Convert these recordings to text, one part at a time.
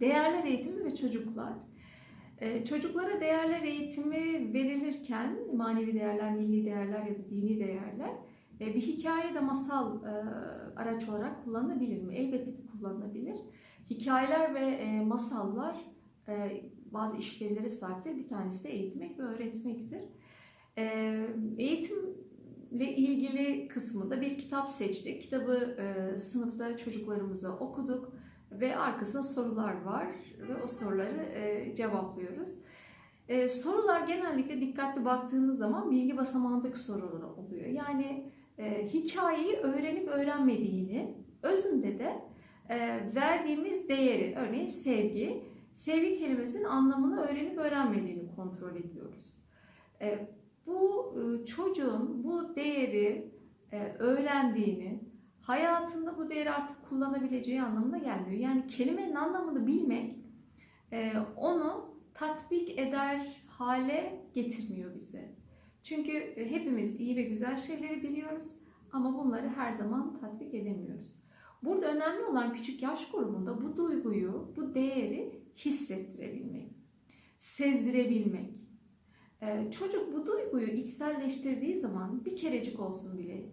Değerler eğitimi ve çocuklar. Ee, Çocuklara değerler eğitimi verilirken manevi değerler, milli değerler ya da dini değerler e, bir hikaye de masal e, araç olarak kullanılabilir mi? Elbette ki kullanılabilir. Hikayeler ve e, masallar bazı işlevlere sahiptir. Bir tanesi de eğitmek ve öğretmektir. Eğitimle ilgili kısmında bir kitap seçtik. Kitabı sınıfta çocuklarımıza okuduk ve arkasında sorular var ve o soruları e, cevaplıyoruz. E, sorular genellikle dikkatli baktığınız zaman bilgi basamağındaki sorular oluyor. Yani e, hikayeyi öğrenip öğrenmediğini, özünde de e, verdiğimiz değeri, örneğin sevgi, sevgi kelimesinin anlamını öğrenip öğrenmediğini kontrol ediyoruz. E, bu e, çocuğun bu değeri e, öğrendiğini, hayatında bu değeri artık kullanabileceği anlamına gelmiyor. Yani kelimenin anlamını bilmek e, onu tatbik eder hale getirmiyor bize. Çünkü e, hepimiz iyi ve güzel şeyleri biliyoruz ama bunları her zaman tatbik edemiyoruz. Burada önemli olan küçük yaş grubunda bu duyguyu, bu değeri hissettirebilmek, sezdirebilmek. E, Çocuk bu duyguyu içselleştirdiği zaman bir kerecik olsun bile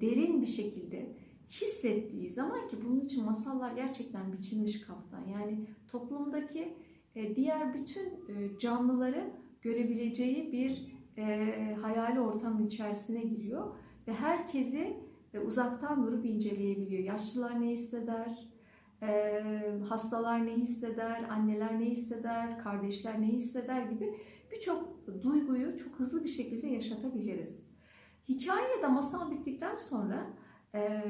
derin bir şekilde hissettiği zaman ki bunun için masallar gerçekten biçilmiş kaftan. Yani toplumdaki e, diğer bütün e, canlıları görebileceği bir e, hayali ortamın içerisine giriyor ve herkesi uzaktan durup inceleyebiliyor. Yaşlılar ne hisseder, hastalar ne hisseder, anneler ne hisseder, kardeşler ne hisseder gibi birçok duyguyu çok hızlı bir şekilde yaşatabiliriz. Hikaye ya da masal bittikten sonra ee,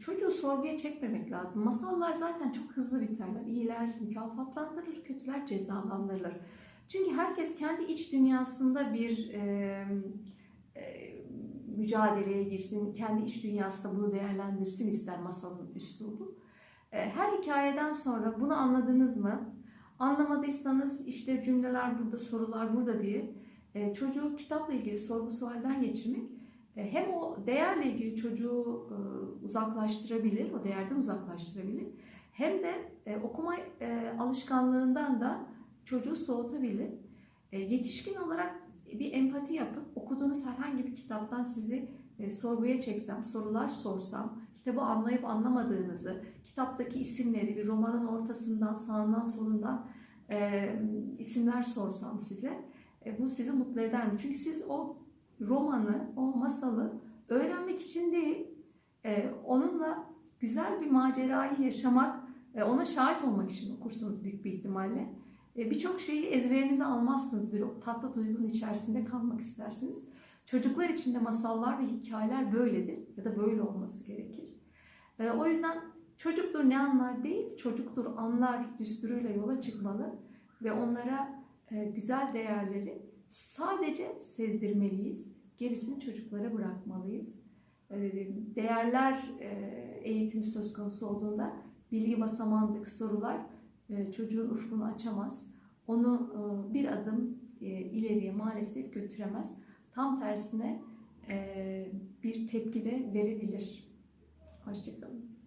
çocuğu sorguya çekmemek lazım. Masallar zaten çok hızlı biterler. İyiler mükafatlandırılır, kötüler cezalandırılır. Çünkü herkes kendi iç dünyasında bir e, e, mücadeleye girsin, kendi iç dünyasında bunu değerlendirsin ister masalın üslubu. E, her hikayeden sonra bunu anladınız mı? Anlamadıysanız işte cümleler burada, sorular burada diye e, çocuğu kitapla ilgili sorgu sualden geçirmek hem o değerle ilgili çocuğu e, uzaklaştırabilir, o değerden uzaklaştırabilir. Hem de e, okuma alışkanlığından da çocuğu soğutabilir. Yetişkin olarak bir empati yapıp okuduğunuz herhangi bir kitaptan sizi sorguya çeksem, sorular sorsam, kitabı anlayıp anlamadığınızı, kitaptaki isimleri bir romanın ortasından, sağından, solundan isimler sorsam size, bu sizi mutlu eder mi? Çünkü siz o romanı, o masalı öğrenmek için değil, e, onunla güzel bir macerayı yaşamak, e, ona şahit olmak için okursunuz büyük bir ihtimalle. E, Birçok şeyi ezberinize almazsınız, bir tatlı duygunun içerisinde kalmak istersiniz. Çocuklar için de masallar ve hikayeler böyledir ya da böyle olması gerekir. E, o yüzden çocuktur ne anlar değil, çocuktur anlar düsturuyla yola çıkmalı ve onlara güzel değerleri sadece sezdirmeliyiz. Gerisini çocuklara bırakmalıyız. Ee, Değerler e, eğitimi söz konusu olduğunda bilgi basamağındaki sorular e, çocuğun ufkunu açamaz. Onu e, bir adım ileriye maalesef götüremez. Tam tersine bir tepki de verebilir. Hoşçakalın.